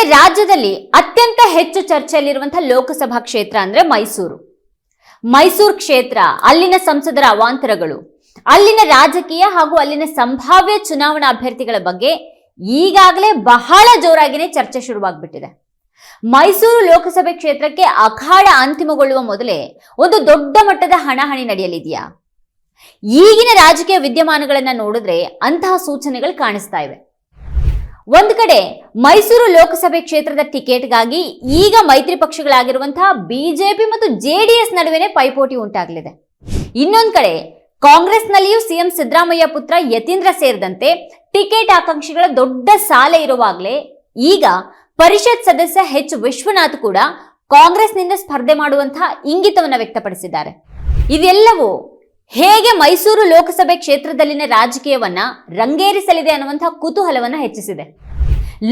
ಮತ್ತೆ ರಾಜ್ಯದಲ್ಲಿ ಅತ್ಯಂತ ಹೆಚ್ಚು ಚರ್ಚೆಯಲ್ಲಿರುವಂತಹ ಲೋಕಸಭಾ ಕ್ಷೇತ್ರ ಅಂದ್ರೆ ಮೈಸೂರು. ಮೈಸೂರು ಕ್ಷೇತ್ರ, ಅಲ್ಲಿನ ಸಂಸದರ ಅವಾಂತರಗಳು, ಅಲ್ಲಿನ ರಾಜಕೀಯ ಹಾಗೂ ಅಲ್ಲಿನ ಸಂಭಾವ್ಯ ಚುನಾವಣಾ ಅಭ್ಯರ್ಥಿಗಳ ಬಗ್ಗೆ ಈಗಾಗಲೇ ಬಹಳ ಜೋರಾಗಿನೇ ಚರ್ಚೆ ಶುರುವಾಗ್ಬಿಟ್ಟಿದೆ. ಮೈಸೂರು ಲೋಕಸಭೆ ಕ್ಷೇತ್ರಕ್ಕೆ ಅಖಾಡ ಅಂತಿಮಗೊಳ್ಳುವ ಮೊದಲೇ ಒಂದು ದೊಡ್ಡ ಮಟ್ಟದ ಹಣಾಹಣಿ ನಡೆಯಲಿದೆಯಾ? ಈಗಿನ ರಾಜಕೀಯ ವಿದ್ಯಮಾನಗಳನ್ನ ನೋಡಿದ್ರೆ ಅಂತಹ ಸೂಚನೆಗಳು ಕಾಣಿಸ್ತಾ ಇವೆ. ಒಂದ್ ಕಡೆ ಮೈಸೂರು ಲೋಕಸಭೆ ಕ್ಷೇತ್ರದ ಟಿಕೆಟ್ಗಾಗಿ ಈಗ ಮೈತ್ರಿ ಪಕ್ಷಗಳಾಗಿರುವಂತಹ ಬಿಜೆಪಿ ಮತ್ತು ಜೆಡಿಎಸ್ ನಡುವೆನೆ ಪೈಪೋಟಿ ಉಂಟಾಗಲಿದೆ. ಇನ್ನೊಂದು ಕಡೆ ಕಾಂಗ್ರೆಸ್ನಲ್ಲಿಯೂ ಸಿಎಂ ಸಿದ್ದರಾಮಯ್ಯ ಪುತ್ರ ಯತೀಂದ್ರ ಸೇರಿದಂತೆ ಟಿಕೆಟ್ ಆಕಾಂಕ್ಷಿಗಳ ದೊಡ್ಡ ಸಾಲ ಇರುವಾಗಲೇ ಈಗ ಪರಿಷತ್ ಸದಸ್ಯ ಎಚ್ ವಿಶ್ವನಾಥ್ ಕೂಡ ಕಾಂಗ್ರೆಸ್ನಿಂದ ಸ್ಪರ್ಧೆ ಮಾಡುವಂತಹ ಇಂಗಿತವನ್ನು ವ್ಯಕ್ತಪಡಿಸಿದ್ದಾರೆ. ಇದೆಲ್ಲವೂ ಹೇಗೆ ಮೈಸೂರು ಲೋಕಸಭೆ ಕ್ಷೇತ್ರದಲ್ಲಿನ ರಾಜಕೀಯವನ್ನ ರಂಗೇರಿಸಲಿದೆ ಅನ್ನುವಂತಹ ಕುತೂಹಲವನ್ನ ಹೆಚ್ಚಿಸಿದೆ.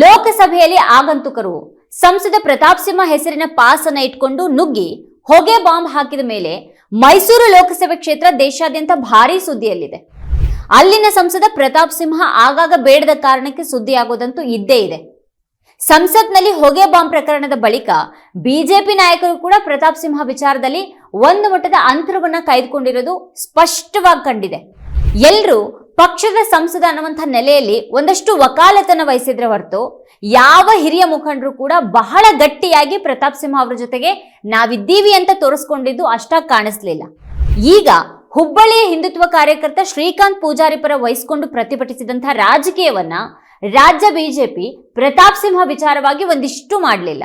ಲೋಕಸಭೆಯಲ್ಲಿ ಆಗಂತುಕರು ಸಂಸದ ಪ್ರತಾಪ್ ಸಿಂಹ ಹೆಸರಿನ ಪಾಸ್ ಅನ್ನ ಇಟ್ಕೊಂಡು ನುಗ್ಗಿ ಹೊಗೆ ಬಾಂಬ್ ಹಾಕಿದ ಮೇಲೆ ಮೈಸೂರು ಲೋಕಸಭೆ ಕ್ಷೇತ್ರ ದೇಶಾದ್ಯಂತ ಭಾರೀ ಸುದ್ದಿಯಲ್ಲಿದೆ. ಅಲ್ಲಿನ ಸಂಸದ ಪ್ರತಾಪ್ ಸಿಂಹ ಆಗಾಗ ಬೇಡದ ಕಾರಣಕ್ಕೆ ಸುದ್ದಿಯಾಗೋದಂತೂ ಇದ್ದೇ ಇದೆ. ಸಂಸತ್ನಲ್ಲಿ ಹೊಗೆ ಬಾಂಬ್ ಪ್ರಕರಣದ ಬಳಿಕ ಬಿಜೆಪಿ ನಾಯಕರು ಕೂಡ ಪ್ರತಾಪ್ ಸಿಂಹ ವಿಚಾರದಲ್ಲಿ ಒಂದು ಮಟ್ಟದ ಅಂತರವನ್ನ ಕಾಯ್ದುಕೊಂಡಿರೋದು ಸ್ಪಷ್ಟವಾಗಿ ಕಂಡಿದೆ. ಎಲ್ಲರೂ ಪಕ್ಷದ ಸಂಸದ ಅನ್ನುವಂಥ ನೆಲೆಯಲ್ಲಿ ಒಂದಷ್ಟು ವಕಾಲತನ ವಹಿಸಿದ್ರೆ ಹೊರತು ಯಾವ ಹಿರಿಯ ಮುಖಂಡರು ಕೂಡ ಬಹಳ ಗಟ್ಟಿಯಾಗಿ ಪ್ರತಾಪ್ ಸಿಂಹ ಅವರ ಜೊತೆಗೆ ನಾವಿದ್ದೀವಿ ಅಂತ ತೋರಿಸ್ಕೊಂಡಿದ್ದು ಅಷ್ಟಾಗಿ ಕಾಣಿಸ್ಲಿಲ್ಲ. ಈಗ ಹುಬ್ಬಳ್ಳಿಯ ಹಿಂದುತ್ವ ಕಾರ್ಯಕರ್ತ ಶ್ರೀಕಾಂತ್ ಪೂಜಾರಿ ಪರ ವಹಿಸಿಕೊಂಡು ಪ್ರತಿಭಟಿಸಿದಂತಹ ರಾಜಕೀಯವನ್ನ ರಾಜ್ಯ ಬಿಜೆಪಿ ಪ್ರತಾಪ್ ಸಿಂಹ ವಿಚಾರವಾಗಿ ಒಂದಿಷ್ಟು ಮಾಡಲಿಲ್ಲ.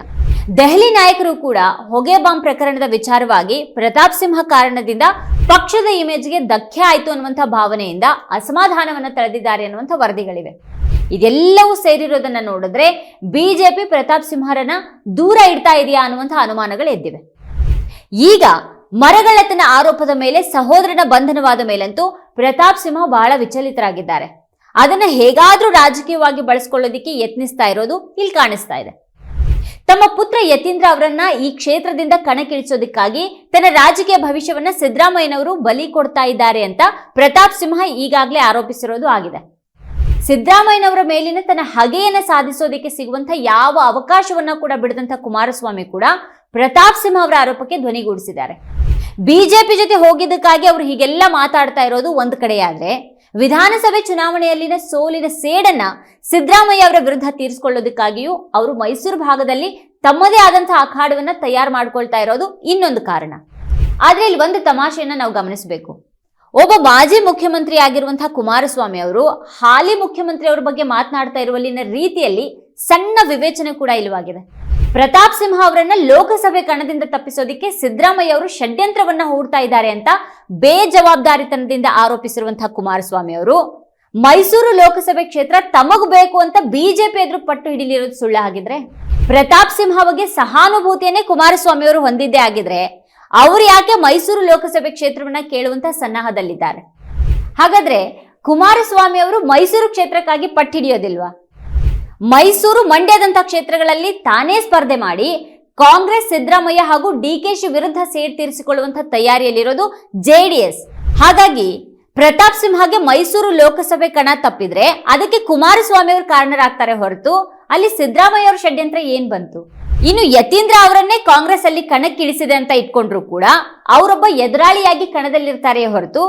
ದೆಹಲಿ ನಾಯಕರು ಕೂಡ ಹೊಗೆ ಬಾಂಬ್ ಪ್ರಕರಣದ ವಿಚಾರವಾಗಿ ಪ್ರತಾಪ್ ಸಿಂಹ ಕಾರಣದಿಂದ ಪಕ್ಷದ ಇಮೇಜ್ಗೆ ಧಕ್ಕೆ ಆಯಿತು ಅನ್ನುವಂಥ ಭಾವನೆಯಿಂದ ಅಸಮಾಧಾನವನ್ನು ತಳೆದಿದ್ದಾರೆ ಅನ್ನುವಂಥ ವರದಿಗಳಿವೆ. ಇದೆಲ್ಲವೂ ಸೇರಿರೋದನ್ನ ನೋಡಿದ್ರೆ ಬಿಜೆಪಿ ಪ್ರತಾಪ್ ಸಿಂಹರನ್ನ ದೂರ ಇಡ್ತಾ ಇದೆಯಾ ಅನ್ನುವಂಥ ಅನುಮಾನಗಳು ಎದ್ದಿವೆ. ಈಗ ಮರಗಳತನ ಆರೋಪದ ಮೇಲೆ ಸಹೋದರನ ಬಂಧನವಾದ ಮೇಲಂತೂ ಪ್ರತಾಪ್ ಸಿಂಹ ಬಹಳ ವಿಚಲಿತರಾಗಿದ್ದಾರೆ. ಅದನ್ನ ಹೇಗಾದ್ರೂ ರಾಜಕೀಯವಾಗಿ ಬಳಸ್ಕೊಳ್ಳೋದಿಕ್ಕೆ ಯತ್ನಿಸ್ತಾ ಇರೋದು ಇಲ್ಲಿ ಕಾಣಿಸ್ತಾ ಇದೆ. ತಮ್ಮ ಪುತ್ರ ಯತೀಂದ್ರ ಅವರನ್ನ ಈ ಕ್ಷೇತ್ರದಿಂದ ಕಣಕ್ಕಿಳಿಸೋದಕ್ಕಾಗಿ ತನ್ನ ರಾಜಕೀಯ ಭವಿಷ್ಯವನ್ನ ಸಿದ್ದರಾಮಯ್ಯನವರು ಬಲಿ ಕೊಡ್ತಾ ಇದ್ದಾರೆ ಅಂತ ಪ್ರತಾಪ್ ಸಿಂಹ ಈಗಾಗಲೇ ಆರೋಪಿಸಿರೋದು ಆಗಿದೆ. ಸಿದ್ದರಾಮಯ್ಯನವರ ಮೇಲಿನ ತನ್ನ ಹಗೆಯನ್ನ ಸಾಧಿಸೋದಕ್ಕೆ ಸಿಗುವಂತ ಯಾವ ಅವಕಾಶವನ್ನ ಕೂಡ ಬಿಡದಂತ ಕುಮಾರಸ್ವಾಮಿ ಕೂಡ ಪ್ರತಾಪ್ ಸಿಂಹ ಅವರ ಆರೋಪಕ್ಕೆ ಧ್ವನಿಗೂಡಿಸಿದ್ದಾರೆ. ಬಿಜೆಪಿ ಜೊತೆ ಹೋಗಿದ್ದಕ್ಕಾಗಿ ಅವರು ಹೀಗೆಲ್ಲ ಮಾತಾಡ್ತಾ ಇರೋದು ಒಂದು ಕಡೆಯಾದ್ರೆ ವಿಧಾನಸಭೆ ಚುನಾವಣೆಯಲ್ಲಿನ ಸೋಲಿನ ಸೇಡನ್ನ ಸಿದ್ದರಾಮಯ್ಯ ಅವರ ವಿರುದ್ಧ ತೀರಿಸಿಕೊಳ್ಳೋದಕ್ಕಾಗಿಯೂ ಅವರು ಮೈಸೂರು ಭಾಗದಲ್ಲಿ ತಮ್ಮದೇ ಆದಂತಹ ಅಖಾಡವನ್ನ ತಯಾರು ಮಾಡ್ಕೊಳ್ತಾ ಇರೋದು ಇನ್ನೊಂದು ಕಾರಣ. ಆದ್ರೆ ಇಲ್ಲಿ ಒಂದು ತಮಾಷೆಯನ್ನ ನಾವು ಗಮನಿಸಬೇಕು. ಒಬ್ಬ ಮಾಜಿ ಮುಖ್ಯಮಂತ್ರಿ ಆಗಿರುವಂತಹ ಕುಮಾರಸ್ವಾಮಿ ಅವರು ಹಾಲಿ ಮುಖ್ಯಮಂತ್ರಿ ಅವರ ಬಗ್ಗೆ ಮಾತನಾಡ್ತಾ ಇರುವಲ್ಲಿನ ರೀತಿಯಲ್ಲಿ ಸಣ್ಣ ವಿವೇಚನೆ ಕೂಡ ಇಲ್ಲವಾಗಿದೆ. ಪ್ರತಾಪ್ ಸಿಂಹ ಅವರನ್ನ ಲೋಕಸಭೆ ಕಣದಿಂದ ತಪ್ಪಿಸೋದಿಕ್ಕೆ ಸಿದ್ದರಾಮಯ್ಯ ಅವರು ಷಡ್ಯಂತ್ರವನ್ನ ಹೂಡ್ತಾ ಇದ್ದಾರೆ ಅಂತ ಬೇಜವಾಬ್ದಾರಿತನದಿಂದ ಆರೋಪಿಸಿರುವಂತಹ ಕುಮಾರಸ್ವಾಮಿ ಅವರು. ಮೈಸೂರು ಲೋಕಸಭೆ ಕ್ಷೇತ್ರ ತಮಗ್ ಬೇಕು ಅಂತ ಬಿಜೆಪಿ ಎದುರು ಪಟ್ಟು ಹಿಡಿಲಿರೋದು ಸುಳ್ಳು ಆಗಿದ್ರೆ ಪ್ರತಾಪ್ ಸಿಂಹ ಬಗ್ಗೆ ಸಹಾನುಭೂತಿಯನ್ನೇ ಕುಮಾರಸ್ವಾಮಿ ಅವರು ಹೊಂದಿದ್ದೇ ಆಗಿದ್ರೆ ಅವರು ಯಾಕೆ ಮೈಸೂರು ಲೋಕಸಭೆ ಕ್ಷೇತ್ರವನ್ನ ಕೇಳುವಂತ ಸನ್ನಾಹದಲ್ಲಿದ್ದಾರೆ? ಹಾಗಾದ್ರೆ ಕುಮಾರಸ್ವಾಮಿ ಅವರು ಮೈಸೂರು ಕ್ಷೇತ್ರಕ್ಕಾಗಿ ಪಟ್ಟು ಹಿಡಿಯೋದಿಲ್ವಾ? ಮೈಸೂರು ಮಂಡ್ಯದಂತ ಕ್ಷೇತ್ರಗಳಲ್ಲಿ ತಾನೇ ಸ್ಪರ್ಧೆ ಮಾಡಿ ಕಾಂಗ್ರೆಸ್ ಸಿದ್ದರಾಮಯ್ಯ ಹಾಗೂ ಡಿ ಕೆ ಶಿ ವಿರುದ್ಧ ಸೇಡ್ ತೀರಿಸಿಕೊಳ್ಳುವಂತ ತಯಾರಿಯಲ್ಲಿರೋದು ಜೆಡಿಎಸ್ ಹಾಗಾಗಿ ಪ್ರತಾಪ್ ಸಿಂಹಗೆ ಮೈಸೂರು ಲೋಕಸಭೆ ಕಣ ತಪ್ಪಿದ್ರೆ ಅದಕ್ಕೆ ಕುಮಾರಸ್ವಾಮಿ ಅವರು ಕಾರಣರಾಗ್ತಾರೆ ಹೊರತು ಅಲ್ಲಿ ಸಿದ್ದರಾಮಯ್ಯ ಅವರ ಷಡ್ಯಂತ್ರ ಏನ್ ಬಂತು? ಇನ್ನು ಯತೀಂದ್ರ ಅವರನ್ನೇ ಕಾಂಗ್ರೆಸ್ ಅಲ್ಲಿ ಕಣಕ್ಕಿಳಿಸಿದೆ ಅಂತ ಇಟ್ಕೊಂಡ್ರು ಕೂಡ ಅವರೊಬ್ಬ ಎದುರಾಳಿಯಾಗಿ ಕಣದಲ್ಲಿರ್ತಾರೆ ಹೊರತು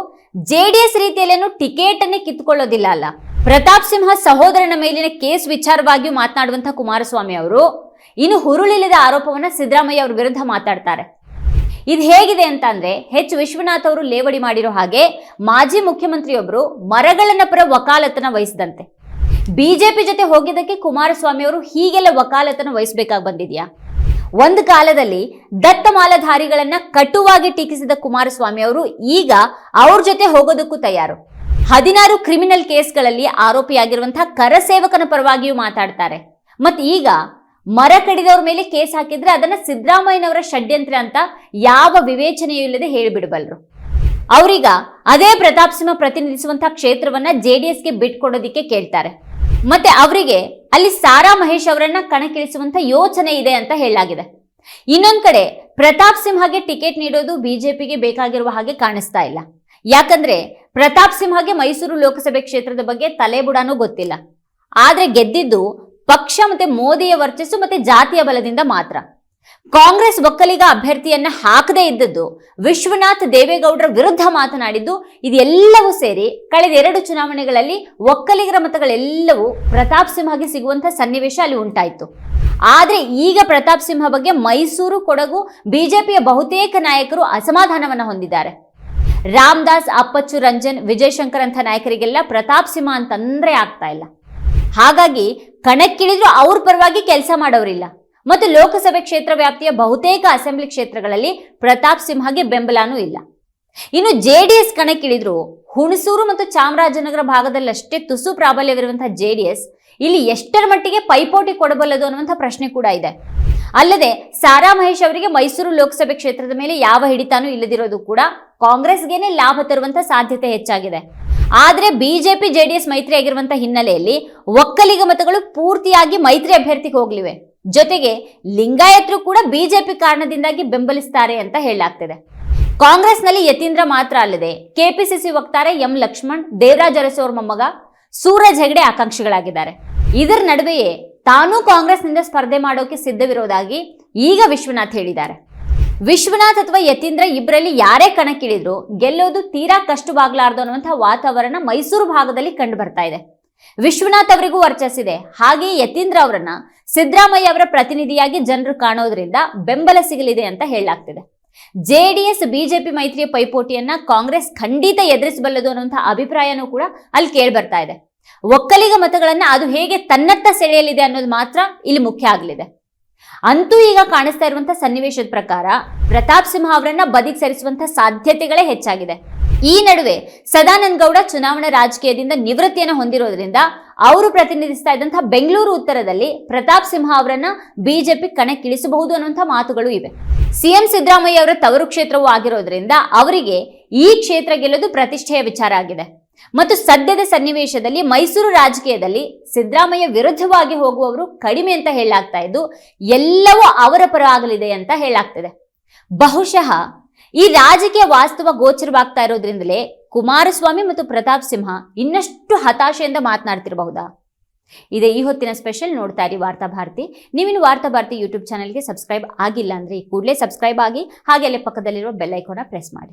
ಜೆಡಿಎಸ್ ರೀತಿಯಲ್ಲೇನು ಟಿಕೆಟ್ ಅನ್ನೇ ಕಿತ್ಕೊಳ್ಳೋದಿಲ್ಲ ಅಲ್ಲ. ಪ್ರತಾಪ್ ಸಿಂಹ ಸಹೋದರನ ಮೇಲಿನ ಕೇಸ್ ವಿಚಾರವಾಗಿಯೂ ಮಾತನಾಡುವಂತಹ ಕುಮಾರಸ್ವಾಮಿ ಅವರು ಇನ್ನು ಹುರುಳಿಲ್ಲದ ಆರೋಪವನ್ನ ಸಿದ್ದರಾಮಯ್ಯ ಅವ್ರ ವಿರುದ್ಧ ಮಾತಾಡ್ತಾರೆ. ಇದು ಹೇಗಿದೆ ಅಂತ ಅಂದ್ರೆ ಎಚ್ ವಿಶ್ವನಾಥ್ ಅವರು ಲೇವಡಿ ಮಾಡಿರೋ ಹಾಗೆ ಮಾಜಿ ಮುಖ್ಯಮಂತ್ರಿಯೊಬ್ಬರು ಮರಗಳನ್ನ ಪರ ವಕಾಲತನ ವಹಿಸಿದಂತೆ. ಬಿಜೆಪಿ ಜೊತೆ ಹೋಗಿದ್ದಕ್ಕೆ ಕುಮಾರಸ್ವಾಮಿ ಅವರು ಹೀಗೆಲ್ಲ ವಕಾಲತನ ವಹಿಸಬೇಕಾಗಿ ಬಂದಿದ್ಯಾ? ಒಂದು ಕಾಲದಲ್ಲಿ ದತ್ತ ಮಾಲಧಾರಿಗಳನ್ನ ಕಟುವಾಗಿ ಟೀಕಿಸಿದ ಕುಮಾರಸ್ವಾಮಿ ಅವರು ಈಗ ಅವ್ರ ಜೊತೆ ಹೋಗೋದಕ್ಕೂ ತಯಾರು. ಹದಿನಾರು ಕ್ರಿಮಿನಲ್ ಕೇಸ್ಗಳಲ್ಲಿ ಆರೋಪಿಯಾಗಿರುವಂತಹ ಕರಸೇವಕನ ಪರವಾಗಿಯೂ ಮಾತಾಡ್ತಾರೆ. ಮತ್ತೆ ಈಗ ಮರ ಕಡಿದವ್ರ ಮೇಲೆ ಕೇಸ್ ಹಾಕಿದ್ರೆ ಅದನ್ನ ಸಿದ್ದರಾಮಯ್ಯನವರ ಷಡ್ಯಂತ್ರ ಅಂತ ಯಾವ ವಿವೇಚನೆಯೂ ಇಲ್ಲದೆ ಹೇಳಿಬಿಡಬಲ್ರು. ಅವ್ರೀಗ ಅದೇ ಪ್ರತಾಪ್ ಸಿಂಹ ಪ್ರತಿನಿಧಿಸುವಂತಹ ಕ್ಷೇತ್ರವನ್ನ ಜೆ ಡಿ ಎಸ್ಗೆ ಬಿಟ್ಕೊಡೋದಿಕ್ಕೆ ಕೇಳ್ತಾರೆ. ಮತ್ತೆ ಅವರಿಗೆ ಅಲ್ಲಿ ಸಾರಾ ಮಹೇಶ್ ಅವರನ್ನ ಕಣಕ್ಕಿಳಿಸುವಂತ ಯೋಚನೆ ಇದೆ ಅಂತ ಹೇಳಲಾಗಿದೆ. ಇನ್ನೊಂದ್ ಕಡೆ ಪ್ರತಾಪ್ ಸಿಂಹಗೆ ಟಿಕೆಟ್ ನೀಡೋದು ಬಿಜೆಪಿಗೆ ಬೇಕಾಗಿರುವ ಹಾಗೆ ಕಾಣಿಸ್ತಾ ಇಲ್ಲ. ಯಾಕಂದ್ರೆ ಪ್ರತಾಪ್ ಸಿಂಹಗೆ ಮೈಸೂರು ಲೋಕಸಭೆ ಕ್ಷೇತ್ರದ ಬಗ್ಗೆ ತಲೆಬುಡಾನೂ ಗೊತ್ತಿಲ್ಲ. ಆದ್ರೆ ಗೆದ್ದಿದ್ದು ಪಕ್ಷ ಮತ್ತೆ ಮೋದಿಯ ವರ್ಚಸ್ಸು ಮತ್ತೆ ಜಾತಿಯ ಬಲದಿಂದ ಮಾತ್ರ. ಕಾಂಗ್ರೆಸ್ ಒಕ್ಕಲಿಗ ಅಭ್ಯರ್ಥಿಯನ್ನ ಹಾಕದೇ ಇದ್ದದ್ದು ವಿಶ್ವನಾಥ್ ದೇವೇಗೌಡರ ವಿರುದ್ಧ ಮಾತನಾಡಿದ್ದು ಇದೆಲ್ಲವೂ ಸೇರಿ ಕಳೆದ ಎರಡು ಚುನಾವಣೆಗಳಲ್ಲಿ ಒಕ್ಕಲಿಗರ ಮತಗಳೆಲ್ಲವೂ ಪ್ರತಾಪ್ ಸಿಂಹಗೆ ಸಿಗುವಂತ ಸನ್ನಿವೇಶ ಅಲ್ಲಿ ಉಂಟಾಯಿತು. ಆದ್ರೆ ಈಗ ಪ್ರತಾಪ್ ಸಿಂಹ ಬಗ್ಗೆ ಮೈಸೂರು ಕೊಡಗು ಬಿಜೆಪಿಯ ಬಹುತೇಕ ನಾಯಕರು ಅಸಮಾಧಾನವನ್ನ ಹೊಂದಿದ್ದಾರೆ. ರಾಮದಾಸ್, ಅಪ್ಪಚ್ಚು, ರಂಜನ್, ವಿಜಯಶಂಕರ್ ಅಂತ ನಾಯಕರಿಗೆಲ್ಲ ಪ್ರತಾಪ್ ಸಿಂಹ ಅಂತಂದ್ರೆ ಆಗ್ತಾ ಇಲ್ಲ. ಹಾಗಾಗಿ ಕಣಕ್ಕಿಳಿದ್ರು ಅವ್ರ ಪರವಾಗಿ ಕೆಲಸ ಮಾಡೋರಿಲ್ಲ. ಮತ್ತು ಲೋಕಸಭೆ ಕ್ಷೇತ್ರ ವ್ಯಾಪ್ತಿಯ ಬಹುತೇಕ ಅಸೆಂಬ್ಲಿ ಕ್ಷೇತ್ರಗಳಲ್ಲಿ ಪ್ರತಾಪ್ ಸಿಂಹಗೆ ಬೆಂಬಲನೂ ಇಲ್ಲ. ಇನ್ನು ಜೆ ಡಿ ಎಸ್ ಕಣಕ್ಕಿಳಿದ್ರು ಹುಣಸೂರು ಮತ್ತು ಚಾಮರಾಜನಗರ ಭಾಗದಲ್ಲಷ್ಟೇ ತುಸು ಪ್ರಾಬಲ್ಯವಿರುವಂತಹ ಜೆ ಡಿ ಎಸ್ ಇಲ್ಲಿ ಎಷ್ಟರ ಮಟ್ಟಿಗೆ ಪೈಪೋಟಿ ಕೊಡಬಲ್ಲದು ಅನ್ನುವಂಥ ಪ್ರಶ್ನೆ ಕೂಡ ಇದೆ. ಅಲ್ಲದೆ ಸಾರಾ ಮಹೇಶ್ ಅವರಿಗೆ ಮೈಸೂರು ಲೋಕಸಭೆ ಕ್ಷೇತ್ರದ ಮೇಲೆ ಯಾವ ಹಿಡಿತಾನೂ ಇಲ್ಲದಿರೋದು ಕೂಡ ಕಾಂಗ್ರೆಸ್ಗೇನೆ ಲಾಭ ತರುವಂತ ಸಾಧ್ಯತೆ ಹೆಚ್ಚಾಗಿದೆ. ಆದರೆ ಬಿಜೆಪಿ, ಜೆಡಿಎಸ್ ಮೈತ್ರಿ ಆಗಿರುವಂತಹ ಹಿನ್ನೆಲೆಯಲ್ಲಿ ಒಕ್ಕಲಿಗ ಮತಗಳು ಪೂರ್ತಿಯಾಗಿ ಮೈತ್ರಿ ಅಭ್ಯರ್ಥಿಗೆ ಹೋಗ್ಲಿವೆ. ಜೊತೆಗೆ ಲಿಂಗಾಯತರು ಕೂಡ ಬಿಜೆಪಿ ಕಾರಣದಿಂದಾಗಿ ಬೆಂಬಲಿಸ್ತಾರೆ ಅಂತ ಹೇಳಲಾಗ್ತಿದೆ. ಕಾಂಗ್ರೆಸ್ನಲ್ಲಿ ಯತೀಂದ್ರ ಮಾತ್ರ ಅಲ್ಲದೆ ಕೆಪಿಸಿಸಿ ವಕ್ತಾರ ಎಂ ಲಕ್ಷ್ಮಣ್, ದೇವರಾಜ್ ಅರಸು ಮೊಮ್ಮಗ ಸೂರಜ್ ಹೆಗಡೆ ಆಕಾಂಕ್ಷಿಗಳಾಗಿದ್ದಾರೆ. ಇದರ ನಡುವೆಯೇ ತಾನೂ ಕಾಂಗ್ರೆಸ್ನಿಂದ ಸ್ಪರ್ಧೆ ಮಾಡೋಕೆ ಸಿದ್ಧವಿರೋದಾಗಿ ಈಗ ವಿಶ್ವನಾಥ್ ಹೇಳಿದ್ದಾರೆ. ವಿಶ್ವನಾಥ್ ಅಥವಾ ಯತೀಂದ್ರ ಇಬ್ಬರಲ್ಲಿ ಯಾರೇ ಕಣಕ್ಕಿಳಿದ್ರು ಗೆಲ್ಲೋದು ತೀರಾ ಕಷ್ಟವಾಗ್ಲಾರ್ದು ಅನ್ನುವಂತಹ ವಾತಾವರಣ ಮೈಸೂರು ಭಾಗದಲ್ಲಿ ಕಂಡು ಬರ್ತಾ ಇದೆ. ವಿಶ್ವನಾಥ್ ಅವರಿಗೂ ವರ್ಚಸ್ಸಿದೆ. ಹಾಗೆಯೇ ಯತೀಂದ್ರ ಅವರನ್ನ ಸಿದ್ದರಾಮಯ್ಯ ಅವರ ಪ್ರತಿನಿಧಿಯಾಗಿ ಜನರು ಕಾಣೋದ್ರಿಂದ ಬೆಂಬಲ ಸಿಗಲಿದೆ ಅಂತ ಹೇಳಲಾಗ್ತಿದೆ. ಜೆಡಿಎಸ್, ಬಿಜೆಪಿ ಮೈತ್ರಿಯ ಪೈಪೋಟಿಯನ್ನ ಕಾಂಗ್ರೆಸ್ ಖಂಡಿತ ಎದುರಿಸಬಲ್ಲದು ಅನ್ನುವಂತಹ ಅಭಿಪ್ರಾಯನೂ ಕೂಡ ಅಲ್ಲಿ ಕೇಳಿ ಬರ್ತಾ ಇದೆ. ಒಕ್ಕಲಿಗ ಮತಗಳನ್ನ ಅದು ಹೇಗೆ ತನ್ನತ್ತ ಸೆಳೆಯಲಿದೆ ಅನ್ನೋದು ಮಾತ್ರ ಇಲ್ಲಿ ಮುಖ್ಯ ಆಗಲಿದೆ. ಅಂತೂ ಈಗ ಕಾಣಿಸ್ತಾ ಇರುವಂತಹ ಸನ್ನಿವೇಶದ ಪ್ರಕಾರ ಪ್ರತಾಪ್ ಸಿಂಹ ಅವರನ್ನ ಬದಿಗೆ ಸರಿಸುವಂತಹ ಸಾಧ್ಯತೆಗಳೇ ಹೆಚ್ಚಾಗಿದೆ. ಈ ನಡುವೆ ಸದಾನಂದ ಗೌಡ ಚುನಾವಣಾ ರಾಜಕೀಯದಿಂದ ನಿವೃತ್ತಿಯನ್ನು ಹೊಂದಿರೋದ್ರಿಂದ ಅವರು ಪ್ರತಿನಿಧಿಸ್ತಾ ಇದ್ದಂತಹ ಬೆಂಗಳೂರು ಉತ್ತರದಲ್ಲಿ ಪ್ರತಾಪ್ ಸಿಂಹ ಅವರನ್ನ ಬಿಜೆಪಿ ಕಣಕ್ಕಿಳಿಸಬಹುದು ಅನ್ನುವಂಥ ಮಾತುಗಳು ಇವೆ. ಸಿಎಂ ಸಿದ್ದರಾಮಯ್ಯ ಅವರ ತವರು ಕ್ಷೇತ್ರವೂ ಆಗಿರೋದ್ರಿಂದ ಅವರಿಗೆ ಈ ಕ್ಷೇತ್ರ ಗೆಲ್ಲೋದು ಪ್ರತಿಷ್ಠೆಯ ವಿಚಾರ ಆಗಿದೆ. ಮತ್ತು ಸದ್ಯದ ಸನ್ನಿವೇಶದಲ್ಲಿ ಮೈಸೂರು ರಾಜಕೀಯದಲ್ಲಿ ಸಿದ್ದರಾಮಯ್ಯ ವಿರುದ್ಧವಾಗಿ ಹೋಗುವವರು ಕಡಿಮೆ ಅಂತ ಹೇಳಲಾಗ್ತಾ ಇದ್ದು, ಎಲ್ಲವೂ ಅವರ ಪರ ಆಗಲಿದೆ ಅಂತ ಹೇಳಾಗ್ತದೆ ಬಹುಶಃ ಈ ರಾಜಕೀಯ ವಾಸ್ತವ ಗೋಚರವಾಗ್ತಾ ಇರೋದ್ರಿಂದಲೇ ಕುಮಾರಸ್ವಾಮಿ ಮತ್ತು ಪ್ರತಾಪ್ ಸಿಂಹ ಇನ್ನಷ್ಟು ಹತಾಶೆಯಿಂದ ಮಾತನಾಡ್ತಿರಬಹುದಾ? ಇದೇ ಈ ಹೊತ್ತಿನ ಸ್ಪೆಷಲ್ ನೋಡ್ತಾ ಇರಿ ವಾರ್ತಾ ಭಾರತಿ. ನೀವಿನ್ನು ವಾರ್ತಾ ಭಾರತಿ ಯೂಟ್ಯೂಬ್ ಚಾನಲ್ಗೆ ಸಬ್ಸ್ಕ್ರೈಬ್ ಆಗಿಲ್ಲ ಅಂದ್ರೆ ಈ ಕೂಡಲೇ ಸಬ್ಸ್ಕ್ರೈಬ್ ಆಗಿ ಹಾಗೆ ಅಲ್ಲೇ ಪಕ್ಕದಲ್ಲಿರುವ ಬೆಲ್ ಪ್ರೆಸ್ ಮಾಡಿ.